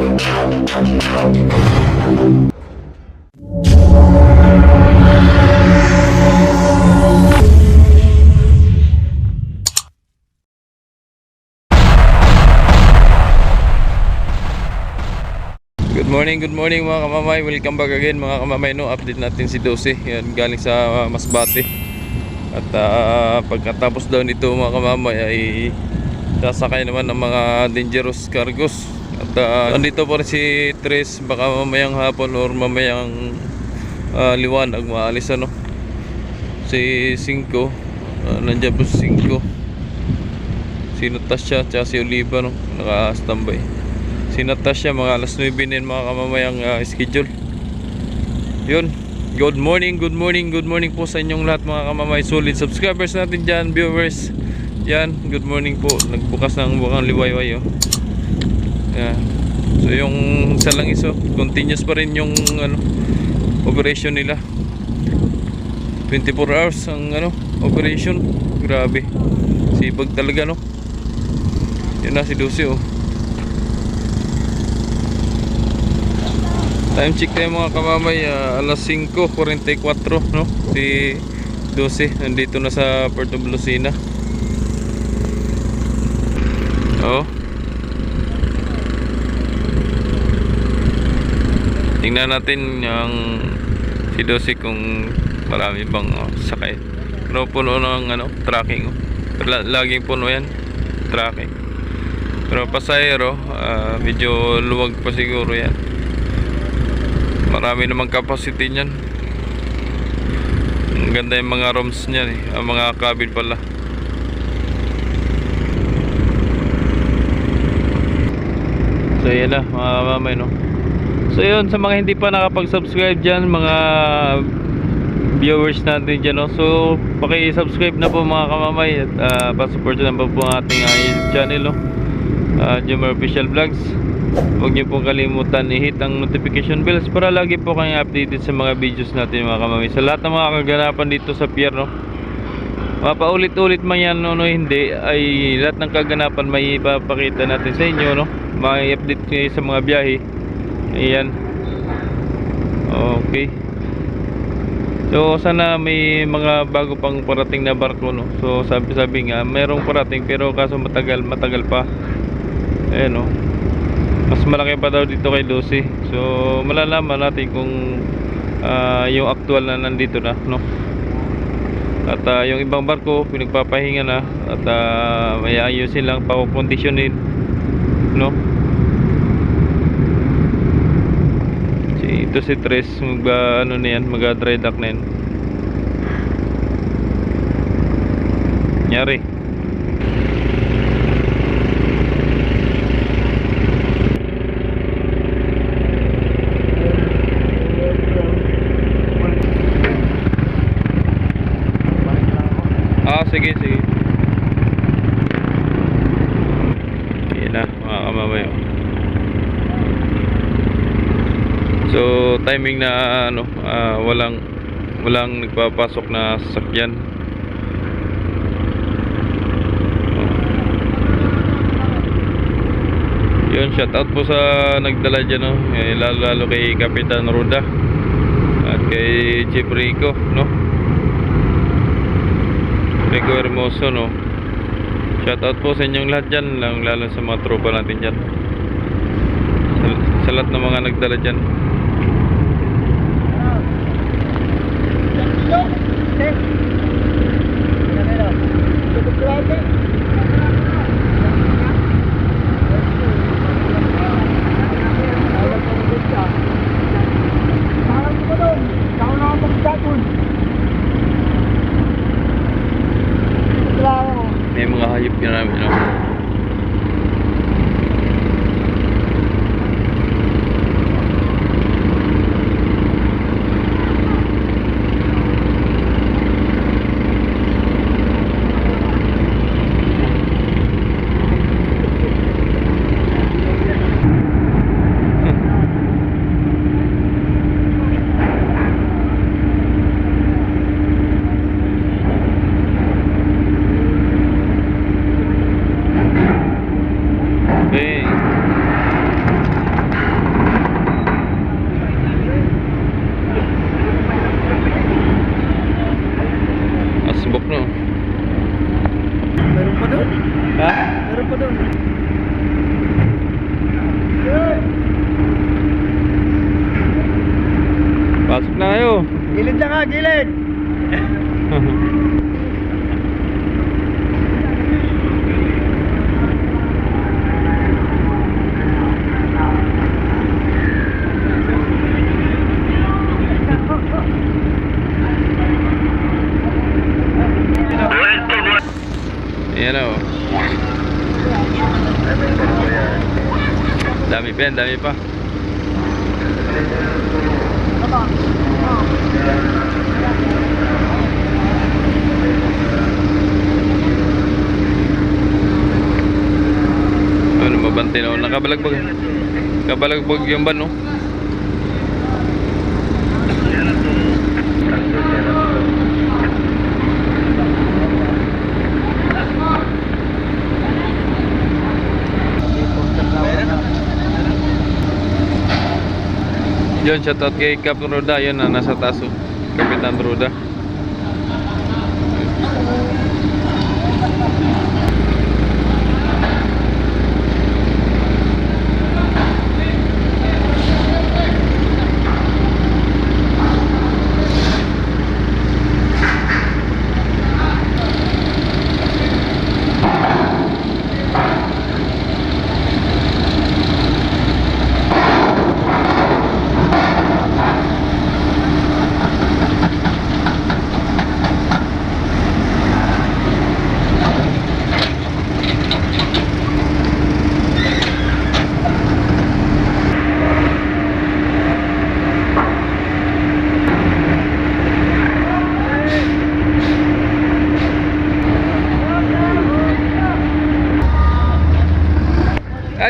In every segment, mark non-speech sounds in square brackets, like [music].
Good morning, good morning mga kamamay. Welcome back again mga kamamay. No, update natin si Dose. Yan, galing sa uh, Masbate. At ah, pagkatapos daw nito mga kamamay ay sasakay naman ng mga dangerous cargos. At ah, andito po rin si Tres. Baka mamayang hapon or mamayang uh, liwanag maalis ano. Si Cinco. Uh, nandiyan po si Cinco. Si Natasha at si Oliva no, naka-standby. Si Natasha mga alas 9 din mga kamamayang ah, schedule. Yun. Good morning, good morning, good morning po sa inyong lahat mga kamamay. Solid subscribers natin dyan, viewers. Yan, good morning po. Nagbukas ng bukang liwayway oh. Yan. So yung isa lang iso, continuous pa rin yung ano, operation nila. 24 hours ang ano, operation. Grabe. Sipag talaga no. Yan na si Lucy oh. Time check tayo mga kamamay, ah, alas 5.44 no? Si 12, nandito na sa Puerto Blusina. Oh. Tingnan natin yung si 12 kung marami bang oh, sakay. Pero puno ng ano, tracking. Oh. La- laging puno yan, tracking. Pero pasahero, ah, medyo luwag pa siguro yan. Marami namang capacity niyan. Ang ganda yung mga rooms niyan eh. Ang mga cabin pala. So yan na mga mamay no. So yun sa mga hindi pa nakapag-subscribe dyan mga viewers natin dyan no. So paki-subscribe na po mga kamamay at uh, pa-support na po po ating uh, channel no. Uh, Jumar Official Vlogs. Huwag niyo pong kalimutan i-hit ang notification bells para lagi po kayong updated sa mga videos natin mga kamamay. Sa lahat ng mga kaganapan dito sa pier no. Mapaulit-ulit man yan no, no hindi ay lahat ng kaganapan may ipapakita natin sa inyo no. May update kayo sa mga biyahe. Ayan. Okay. So sana may mga bago pang parating na barko no. So sabi-sabi nga merong parating pero kaso matagal matagal pa. Ayan no. Mas malaki pa daw dito kay Lucy. So malalaman natin kung ah, yung actual na nandito na no. At ah, yung ibang barko pinagpapahinga na at ah, may ayusin lang pakukondisyonin no. Si ito si Tres mag ah, ano na yan, mag dry dock na yan. Nyari. Ah, sige, sige. Yan na, mga kamamay. oh. So, timing na ano, ah, walang walang nagpapasok na sasakyan. Yun, shout out po sa nagdala dyan, no? Eh, lalo, lalo kay Kapitan Ruda at kay Chief Rico, no? Rico Hermoso, no? Shout out po sa inyong lahat dyan, lalo, lalo sa mga tropa natin dyan. Sa, sa lahat ng mga nagdala dyan. May mga hayop yun namin, no? Ayan o. Dami pa yan, dami pa. Ano, mabante na. Nakabalagbag. Nakabalagbag yung ban, no? Yun, shoutout kay Cap Roda. Yun na nasa taso. Kapitan Roda.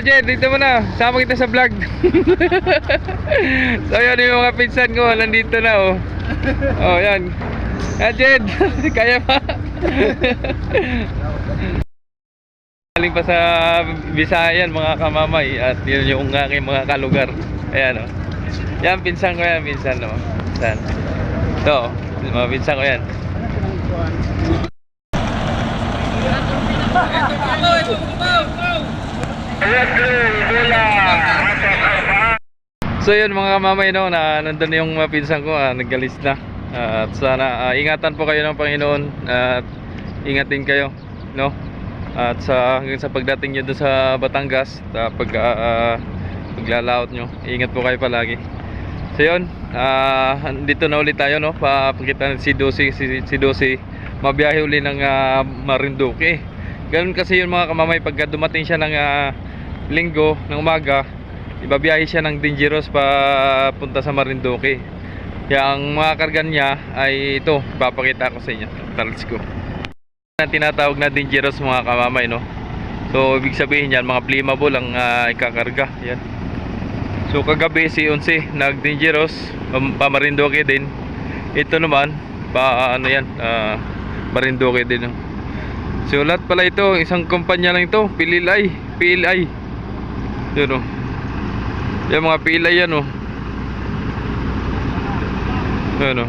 Ajay, dito mo na. Sama kita sa vlog. [laughs] so yun yung mga pinsan ko. Nandito na oh. Oh, yan. Ajay, [laughs] kaya pa. [laughs] Galing pa sa Bisayan mga kamamay at yun yung aking mga kalugar. Ayan oh. Yan pinsan ko yan, pinsan no. Pinsan. Ito, mga pinsan ko yan. So yun mga kamamay no, na nandun yung mga pinsan ko, ah, nagalis na. Ah, at sana ah, ingatan po kayo ng Panginoon at ingatin kayo, no? At sa hanggang sa pagdating niyo doon sa Batangas, sa pag ah, paglalaot nyo, ingat po kayo palagi. So yun, ah, dito na ulit tayo no, papakita si Dosi si, si Dosi mabiyahe uli ng ah, Marinduque. Ganun kasi yun mga kamamay pagka dumating siya ng ah, linggo ng umaga, ibabiyahe siya ng Dangerous pa punta sa Marinduque. Ang mga kargan niya ay ito, papakita ko sa inyo. Tara, let's go. Na tinatawag na Dangerous mga kamamay, no? So, ibig sabihin yan, mga flammable ang ah, ikakarga. Yan. So, kagabi si Unsi, nag-Dangerous, pam- pa Marinduque din. Ito naman, pa ano yan, ah, Marinduque din. no? So, lahat pala ito, isang kumpanya lang ito, Pililay, PLI. Yun o. Yung mga pilay yan o. Yun o.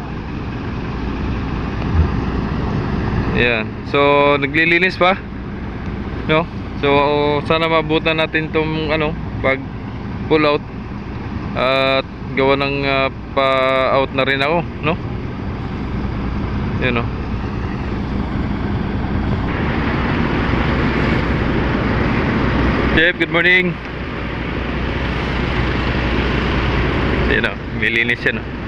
Yan. So, naglilinis pa. No? So, sana mabutan natin tong ano, pag pull out. At gawa ng ah, pa-out na rin ako, no? Yun o. Chef, good morning. Yan o, nililinis yan o.